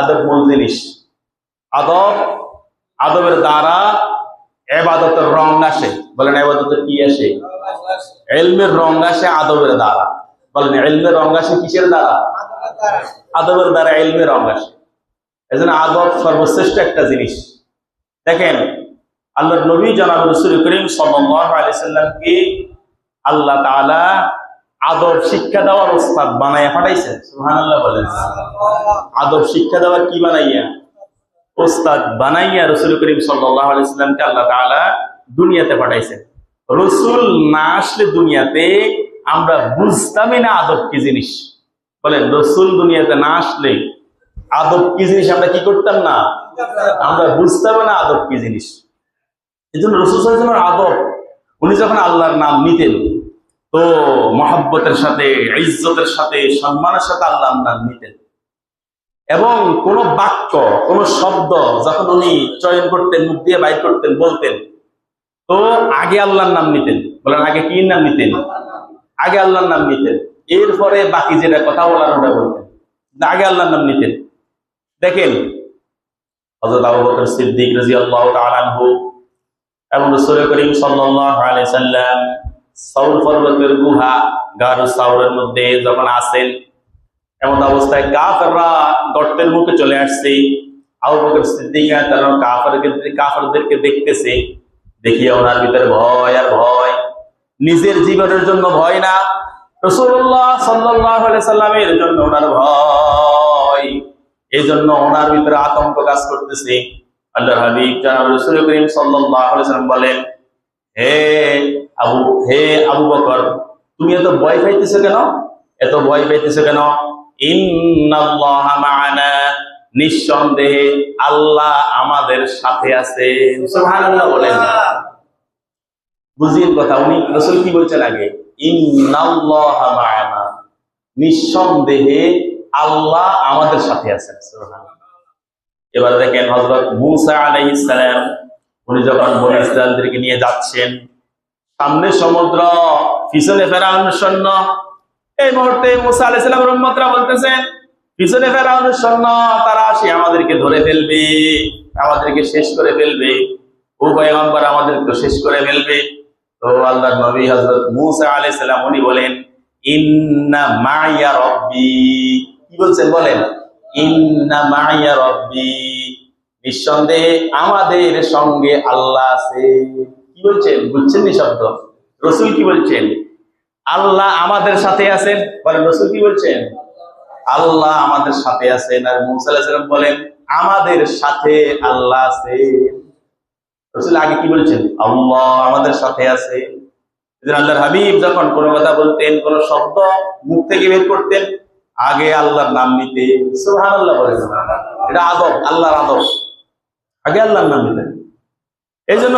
আদব মূল জিনিস। আদব, আদবের দ্বারা এবাদতের রং আসে। বলেন এবাদতের কি আসে? এলমের রং আসে আদবের দ্বারা। বলেন এলমের রং আসে কিসের দ্বারা? আদবের দ্বারা এলমের রং আসে। এই জন্য আদব সর্বশ্রেষ্ঠ একটা জিনিস। দেখেন, আল্লাহর নবী জনাব রসুল করিম সাল্লাল্লাহু আলাইহি সাল্লামকে আল্লাহ তাআলা আদব শিক্ষা দেওয়ার ওস্তাদ বানাইয়া পাঠাইছেন, সুবহানাল্লাহ বলেন। আদব শিক্ষা দেওয়ার কি বানাইয়া? ওস্তাদ বানাইয়া রসুল করিম সাল্লামকে আল্লাহ তাআলা দুনিয়াতে পাঠাইছেন। রসুল না আসলে দুনিয়াতে আমরা বুঝতামই না আদব কি জিনিস। বলেন, রসুল দুনিয়াতে না আসলে আদব কি জিনিস আমরা কি করতাম না? আমরা বুঝতাম না আদব কি জিনিস। এই জন্য রসুল আদব, উনি যখন আল্লাহর নাম নিতেন তো মহাব্বতের সাথে, ইজ্জতের সাথে, সম্মানের সাথে আল্লাহর নাম নিতেন। এবং কোন বাক্য, কোন শব্দ যখন উনি চয়ন করতেন, মুখ দিয়ে বাইর করতেন, বলতেন, তো আগে আল্লাহর নাম নিতেন। বলেন, আগে কি নাম নিতেন? আগে আল্লাহর নাম নিতেন। এরপরে বাকি যেটা কথা বলার ওটা বলতেন। আগে আল্লাহর নাম নিতেন। দেখেন সিদ্দিক রাদিয়াল্লাহু তাআলা আনহু, এবং রাসূল করিম সাল্লাম এমন অবস্থায় মুখে চলে আসছে। দেখতেছে। ওনার ভিতরে ভয় আর ভয়। নিজের জীবনের জন্য ভয় না। রসুল্লাহ সাল্লাল্লাহু আলাইহি সাল্লামের জন্য ওনার ভয়। এই জন্য ওনার ভিতরে আতঙ্ক কাজ করতেছে। আল্লাহ হাবিব রসুল করিম সাল্লাম বলেন হে আবু হে আবু বকর, তুমি এত ভয় পাইতেছো কেন? এত ভয় পাইতেছো কেন? নিঃসন্দেহে আল্লাহ আমাদের সাথে আছে। সুবহানাল্লাহ বুঝিয়ে কথা, উনি রসুল কি বলছেন আগে? ইন্নাল্লাহ মা'ানা। নিঃসন্দেহে আল্লাহ আমাদের সাথে আছেন। এবার দেখেন হযরত মূসা আলাইহিস সালাম উনি যখন বনি ইসরায়েলদেরকে নিয়ে যাচ্ছেন, সামনে সমুদ্র, পিছনে ফেরাউনের সৈন্য। এই মুহূর্তে মুসা আলাইহিস সালামের উম্মতরা বলতেছেন পিছনে ফেরাউনের সৈন্য, তারা আসে, আমাদেরকে ধরে ফেলবে, আমাদেরকে শেষ করে ফেলবে। ও পয়গম্বর আমাদের তো শেষ করে ফেলবে। তো আল্লাহর নবী হযরত মূসা আলাইহিস সালাম, উনি বলেন, ইন্না মাইয়া রব্বি। কি বলছেন বলেন? ইন্না মাইয়া রব্বি। নিঃসন্দেহে আমাদের সঙ্গে আল্লাহ আছে। কি বলছেন? বুঝছেন নি শব্দ? রসুল কি বলছেন? আল্লাহ আমাদের সাথে আছেন? বলেন, রসুল কি বলছেন? আল্লাহ আমাদের সাথে আছেন। আর মুসাল্লাম বলেন, আমাদের সাথে আল্লাহ আছে। রসুল আগে কি বলছেন? আল্লাহ আমাদের সাথে আছে। আল্লাহর হাবিব যখন কোনো কথা বলতেন, কোন শব্দ মুখ থেকে বের করতেন, আগে আল্লাহর নাম নিতে সুবহানাল্লাহ বলেন। এটা আদব, আল্লাহর আদব আগে আল্লাহর নাম নিতেন। এই জন্য